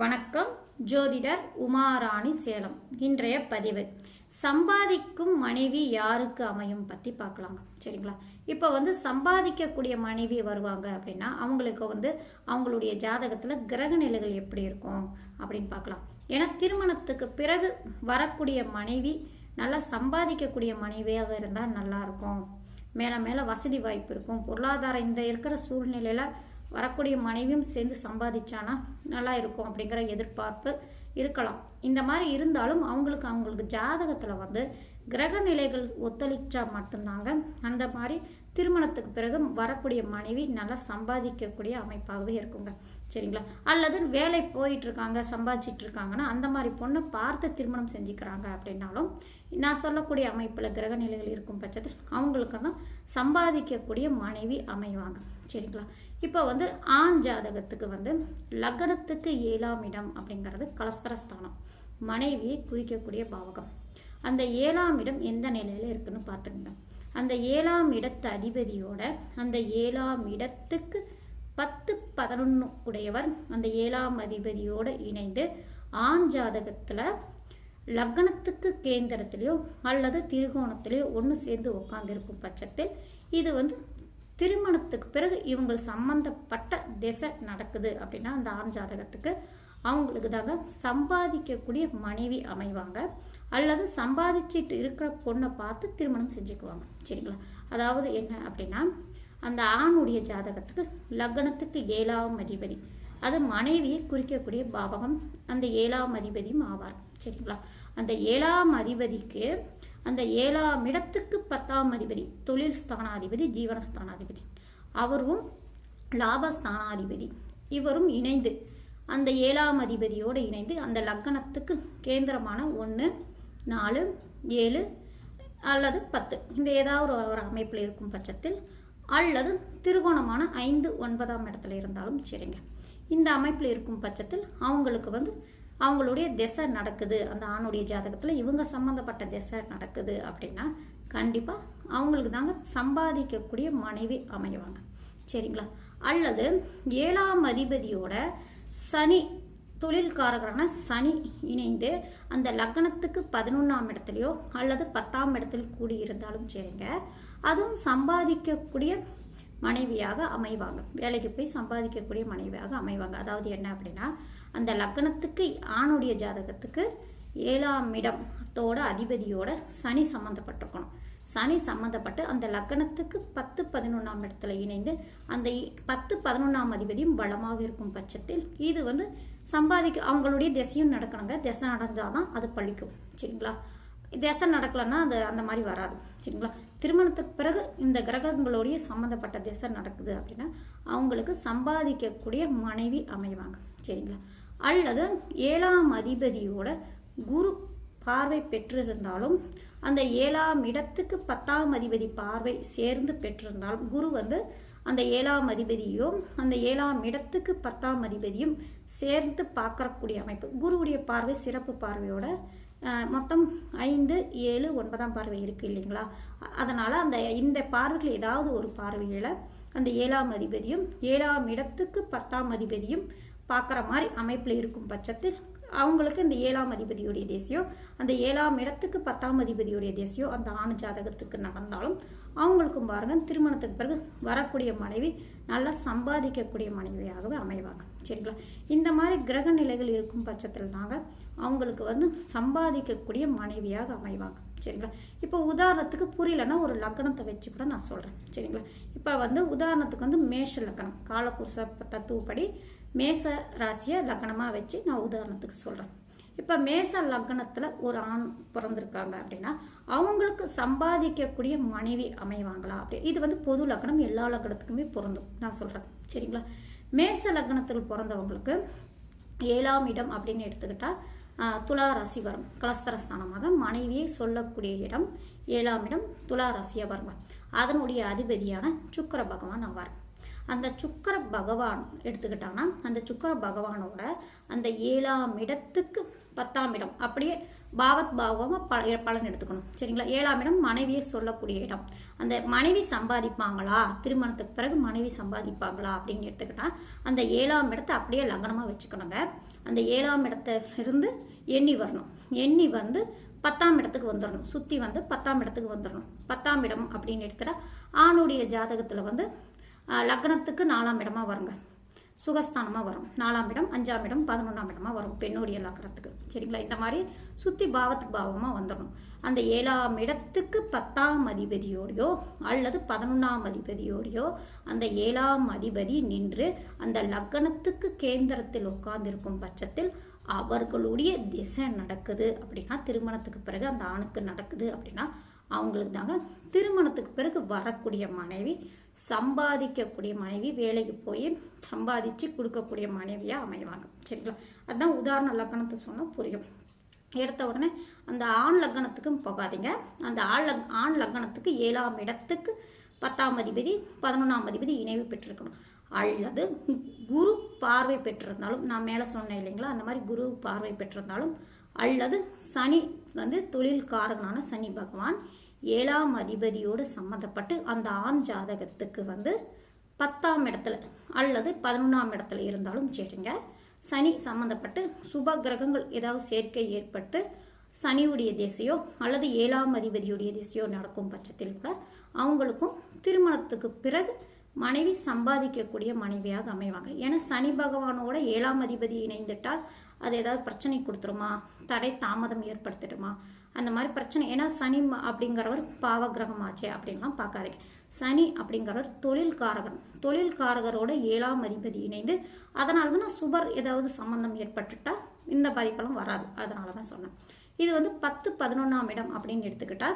வணக்கம் ஜோதிடர் உமாராணி சேலம். இன்றைய பதிவு சம்பாதிக்கும் மனைவி யாருக்கு அமையும் பற்றி பார்க்கலாங்க சரிங்களா? இப்போ வந்து சம்பாதிக்கக்கூடிய மனைவி வருவாங்க அப்படின்னா அவங்களுக்கு வந்து அவங்களுடைய ஜாதகத்தில் கிரக நிலைகள் எப்படி இருக்கும் அப்படின்னு பார்க்கலாம். ஏன்னா திருமணத்துக்கு பிறகு வரக்கூடிய மனைவி நல்லா சம்பாதிக்கக்கூடிய மனைவியாக இருந்தால் நல்லாயிருக்கும் மேலே மேலே வசதி வாய்ப்பு இருக்கும். பொருளாதாரம் இந்த இருக்கிற சூழ்நிலையில் வரக்கூடிய மனைவியும் சேர்ந்து சம்பாதிச்சானா நல்லா இருக்கும் அப்படிங்கிற எதிர்பார்ப்பு இருக்கலாம். இந்த மாதிரி இருந்தாலும் அவங்களுக்கு அவங்களுக்கு ஜாதகத்தில் வந்து கிரக நிலைகள் ஒத்துழைச்சா மட்டும்தாங்க அந்த மாதிரி திருமணத்துக்கு பிறகு வரக்கூடிய மனைவி நல்லா சம்பாதிக்கக்கூடிய அமைப்பாகவே இருக்குங்க. சரிங்களா? அல்லது வேலை போயிட்டுருக்காங்க சம்பாதிச்சிட்டு இருக்காங்கன்னா அந்த மாதிரி பொண்ணை பார்த்து திருமணம் செஞ்சுக்கிறாங்க அப்படின்னாலும் நான் சொல்லக்கூடிய அமைப்பில் கிரக நிலைகள் இருக்கும் பட்சத்தில் அவங்களுக்கு தான் சம்பாதிக்கக்கூடிய மனைவி அமைவாங்க. சரிங்களா? இப்போ வந்து ஆண் ஜாதகத்துக்கு வந்து லக்னத்துக்கு ஏழாம் இடம் அப்படிங்கிறது கலஸ்தரஸ்தானம். மனைவியை குறிக்கக்கூடிய பாவகம். அந்த ஏழாம் இடம் எந்த நிலையில் இருக்குன்னு பார்த்துக்கங்க. அந்த ஏழாம் இடத்து அதிபதியோட அந்த ஏழாம் இடத்துக்கு பத்து பதினொன்று உடையவர் அந்த ஏழாம் அதிபதியோடு இணைந்து ஆண் ஜாதகத்தில் லக்னத்துக்கு கேந்திரத்திலேயோ அல்லது திருகோணத்திலேயோ ஒன்று சேர்ந்து உட்காந்துருக்கும் பட்சத்தில் இது வந்து திருமணத்துக்கு பிறகு இவங்க சம்பந்தப்பட்ட திசை நடக்குது அப்படின்னா அந்த ஆண் ஜாதகத்துக்கு அவங்களுக்கு தாங்க சம்பாதிக்கக்கூடிய மனைவி அமைவாங்க. அல்லது சம்பாதிச்சிட்டு இருக்கிற பொண்ணை பார்த்து திருமணம் செஞ்சுக்குவாங்க. சரிங்களா? அதாவது என்ன அப்படின்னா அந்த ஆணுடைய ஜாதகத்துக்கு லக்னத்துக்கு ஏழாம் அதிபதி. அது மனைவியை குறிக்கக்கூடிய பாவகம். அந்த ஏழாம் அதிபதியும் ஆவார். சரிங்களா? அந்த ஏழாம் அதிபதிக்கு அந்த ஏழாம் இடத்துக்கு பத்தாம் அதிபதி தொழில் ஸ்தானாதிபதி ஜீவனஸ்தானாதிபதி அவரும் லாபஸ்தானாதிபதி இவரும் இணைந்து அந்த ஏழாம் அதிபதியோடு இணைந்து அந்த லக்கணத்துக்கு கேந்திரமான ஒன்று நாலு ஏழு அல்லது பத்து. இந்த ஏதாவது ஒரு ஒரு அமைப்பில் இருக்கும் பட்சத்தில் அல்லது திருகோணமான ஐந்து ஒன்பதாம் இடத்துல இருந்தாலும் சரிங்க. இந்த அமைப்பில் இருக்கும் பட்சத்தில் அவங்களுக்கு வந்து அவங்களுடைய திசை நடக்குது. அந்த ஆணுடைய ஜாதகத்தில் இவங்க சம்மந்தப்பட்ட திசை நடக்குது அப்படின்னா கண்டிப்பாக அவங்களுக்கு தாங்க சம்பாதிக்கக்கூடிய மனைவி அமைவாங்க. சரிங்களா? அல்லது ஏழாம் அதிபதியோட சனி தொழில்காரகரான சனி இணைந்து அந்த லக்னத்துக்கு பதினொன்றாம் இடத்துலையோ அல்லது பத்தாம் இடத்தில் கூடி இருந்தாலும் சரிங்க அதுவும் சம்பாதிக்கக்கூடிய மனைவியாக அமைவாங்க. வேலைக்கு போய் சம்பாதிக்கக்கூடிய மனைவியாக அமைவாங்க. அதாவது என்ன அப்படின்னா அந்த லக்னத்துக்கு ஆணுடைய ஜாதகத்துக்கு ஏழாம் இடத்தோட அதிபதியோட சனி சம்மந்தப்பட்டிருக்கணும் சனி சம்மந்தப்பட்டு அந்த லக்னத்துக்கு பத்து பதினொன்றாம் இடத்துல இணைந்து அந்த பத்து பதினொன்றாம் அதிபதியும் பலமாக இருக்கும் பட்சத்தில் இது வந்து சம்பாதிக்க அவங்களுடைய திசையும் நடக்கணுங்க. திசை நடந்தால் தான் அது பழிக்கும். சரிங்களா? திசை நடக்கலைன்னா அது அந்த மாதிரி வராது. சரிங்களா? திருமணத்துக்கு பிறகு இந்த கிரகங்களுடைய சம்மந்தப்பட்ட திசை நடக்குது அப்படின்னா அவங்களுக்கு சம்பாதிக்கக்கூடிய மனைவி அமைவாங்க. சரிங்களா? அல்லது ஏழாம் அதிபதியோட குரு பார்வை பெற்றிருந்தாலும் அந்த ஏழாம் இடத்துக்கு பத்தாம் அதிபதி பார்வை சேர்ந்து பெற்றிருந்தாலும் குரு வந்து அந்த ஏழாம் அதிபதியும் அந்த ஏழாம் இடத்துக்கு பத்தாம் அதிபதியும் சேர்ந்து பார்க்கக்கூடிய அமைப்பு. குருவுடைய பார்வை சிறப்பு பார்வையோட மொத்தம் ஐந்து ஏழு ஒன்பதாம் பார்வை இருக்குது இல்லைங்களா? அதனால் அந்த இந்த பார்வைகள் ஏதாவது ஒரு பார்வையில் அந்த ஏழாம் அதிபதியும் ஏழாம் இடத்துக்கு பத்தாம் அதிபதியும் பார்க்குற மாதிரி அமைப்பில் இருக்கும் பட்சத்தில் அவங்களுக்கு இந்த ஏழாம் அதிபதியுடைய தேசியம் அந்த ஏழாம் இடத்துக்கு பத்தாம் அதிபதியுடைய தேசியம் அந்த ஆணு ஜாதகத்துக்கு நடந்தாலும் அவங்களுக்கும் பாருங்க திருமணத்துக்கு பிறகு வரக்கூடிய மனைவி நல்லா சம்பாதிக்கக்கூடிய மனைவியாகவே அமைவாங்க. சரிங்களா? இந்த மாதிரி கிரக நிலைகள் இருக்கும் பட்சத்தில் தாங்க அவங்களுக்கு வந்து சம்பாதிக்கக்கூடிய மனைவியாக அமைவாங்க. சரிங்களா? இப்போ உதாரணத்துக்கு புரியலன்னா ஒரு லக்கணத்தை வச்சு கூட நான் சொல்கிறேன் சரிங்களா? இப்போ வந்து உதாரணத்துக்கு வந்து மேஷ லக்கணம் காலபுருஷ தத்துவப்படி மேச ராசியை லக்கணமாக வச்சு நான் உதாரணத்துக்கு சொல்கிறேன் இப்போ மேச லக்கணத்தில் ஒரு ஆண் பிறந்திருக்காங்க அப்படின்னா அவங்களுக்கு சம்பாதிக்கக்கூடிய மனைவி அமைவாங்களா? அப்படி இது வந்து பொது லக்கணம் எல்லா லக்கணத்துக்குமே பொருந்தும். நான் சொல்கிறேன் சரிங்களா? மேச லக்கணத்தில் பிறந்தவங்களுக்கு ஏழாம் இடம் அப்படின்னு எடுத்துக்கிட்டால் துலா ராசி வரும். கலஸ்தரஸ்தானமாக மனைவியை சொல்லக்கூடிய இடம் ஏழாம் இடம் துலா ராசியாக வரும்? அதனுடைய அதிபதியான சுக்கர பகவான் ஆவார். அந்த சுக்கர பகவான் எடுத்துக்கிட்டாங்கன்னா அந்த சுக்கர பகவானோட அந்த ஏழாம் இடத்துக்கு பத்தாம் இடம். அப்படியே பாவத் பாவமாக பல பலன் எடுத்துக்கணும். சரிங்களா? ஏழாம் இடம் மனைவியை சொல்லக்கூடிய இடம். அந்த மனைவி சம்பாதிப்பாங்களா? திருமணத்துக்கு பிறகு மனைவி சம்பாதிப்பாங்களா? அப்படின்னு எடுத்துக்கிட்டா அந்த ஏழாம் இடத்தை அப்படியே லக்னமாக வச்சுக்கணுங்க. அந்த ஏழாம் இடத்துல இருந்து எண்ணி வரணும். எண்ணி வந்து பத்தாம் இடத்துக்கு வந்துடணும் சுற்றி வந்து பத்தாம் இடத்துக்கு வந்துடணும் பத்தாம் இடம் அப்படின்னு எடுத்துட்டா ஆணுடைய ஜாதகத்தில் வந்து லக்னத்துக்கு நாலாம் இடமா வருங்க. சுகஸ்தானமாக வரும். நாலாம் இடம் அஞ்சாம் இடம் பதினொன்றாம் இடமா வரும் பெண்ணுடைய லக்கணத்துக்கு சரிங்களா? இந்த மாதிரி சுற்றி பாவத்துக்கு பாவமாக வந்துடணும். அந்த ஏழாம் இடத்துக்கு பத்தாம் அதிபதியோடையோ அல்லது பதினொன்றாம் அதிபதியோடையோ அந்த ஏழாம் அதிபதி நின்று அந்த லக்கணத்துக்கு கேந்திரத்தில் உட்கார்ந்திருக்கும் பட்சத்தில் அவர்களுடைய திசை நடக்குது அப்படின்னா திருமணத்துக்கு பிறகு அந்த ஆணுக்கு நடக்குது அப்படின்னா அவங்களுக்கு தாங்க திருமணத்துக்கு பிறகு வரக்கூடிய மனைவி சம்பாதிக்கக்கூடிய மனைவி வேலைக்கு போய் சம்பாதிச்சு கொடுக்கக்கூடிய மனைவியாக அமைவாங்க. சரிங்களா? அதுதான் உதாரண லக்கணத்தை சொன்னால் புரியும். எடுத்த உடனே அந்த ஆண் லக்கணத்துக்கும் போகாதீங்க. அந்த ஆண் லக் ஆண் லக்கணத்துக்கு ஏழாம் இடத்துக்கு பத்தாம் அதிபதி பதினொன்றாம் அதிபதி இணைவு பெற்றிருக்கணும். அல்லது குரு பார்வை பெற்றிருந்தாலும் நான் மேலே சொன்னேன் இல்லைங்களா? அந்த மாதிரி குரு பார்வை பெற்றிருந்தாலும் அல்லது சனி வந்து தொழில் காரகனான சனி பகவான் ஏழாம் அதிபதியோடு சம்மந்தப்பட்டு அந்த ஆண் ஜாதகத்துக்கு வந்து பத்தாம் இடத்துல அல்லது பதினொன்றாம் இடத்துல இருந்தாலும் சரிங்க. சனி சம்மந்தப்பட்டு சுப கிரகங்கள் ஏதாவது சேர்க்கை ஏற்பட்டு சனியுடைய திசையோ அல்லது ஏழாம் அதிபதியுடைய திசையோ நடக்கும் பட்சத்தில் கூட அவங்களுக்கும் திருமணத்துக்கு பிறகு மனைவி சம்பாதிக்கக்கூடிய மனைவியாக அமைவாங்க. ஏன்னா சனி பகவானோட ஏழாம் அதிபதி இணைந்துட்டால் அது ஏதாவது பிரச்சனை கொடுத்துருமா? தடை தாமதம் ஏற்படுத்திடுமா? அந்த மாதிரி பிரச்சனை. ஏன்னா சனி ம- அப்படிங்கிறவர் பாவகிரகம் ஆச்சே அப்படின்லாம் பார்க்காதீங்க. சனி அப்படிங்கிறவர் தொழில்காரகன். தொழில்காரகரோட ஏழாம் அதிபதி இணைந்து அதனால தான் நான் சுபர் ஏதாவது சம்பந்தம் ஏற்பட்டுட்டா இந்த பாதிப்பெல்லாம் வராது. அதனால தான் சொன்னேன். இது வந்து பத்து பதினொன்றாம் இடம் அப்படின்னு எடுத்துக்கிட்டா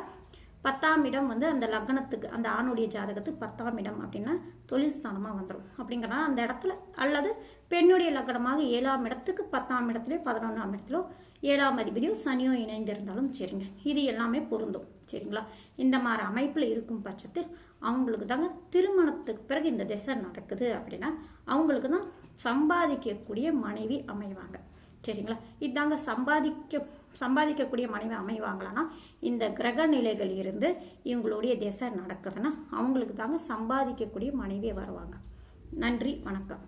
பத்தாம் இடம் வந்து அந்த லக்னத்துக்கு அந்த ஆணுடைய ஜாதகத்துக்கு பத்தாம் இடம் அப்படின்னா தொழில் ஸ்தானமாக வந்துடும் அப்படிங்கிறனால அந்த இடத்துல அல்லது பெண்ணுடைய லக்னமாக ஏழாம் இடத்துக்கு பத்தாம் இடத்துலையோ பதினொன்றாம் இடத்துலோ ஏழாம் அதிபதியோ சனியோ இணைந்திருந்தாலும் சரிங்க. இது எல்லாமே பொருந்தும் சரிங்களா? இந்த மாதிரி அமைப்பில் இருக்கும் பட்சத்தில் அவங்களுக்கு தாங்க திருமணத்துக்கு பிறகு இந்த திசை நடக்குது அப்படின்னா அவங்களுக்கு தான் சம்பாதிக்கக்கூடிய மனைவி அமைவாங்க. சரிங்களா? இதாங்க சம்பாதிக்க சம்பாதிக்கக்கூடிய மனைவி அமைவாங்களான்னா இந்த கிரக நிலைகள் இருந்து இவங்களுடைய திசை நடக்குதுன்னா அவங்களுக்கு தாங்க சம்பாதிக்கக்கூடிய மனைவி வருவாங்க. நன்றி வணக்கம்.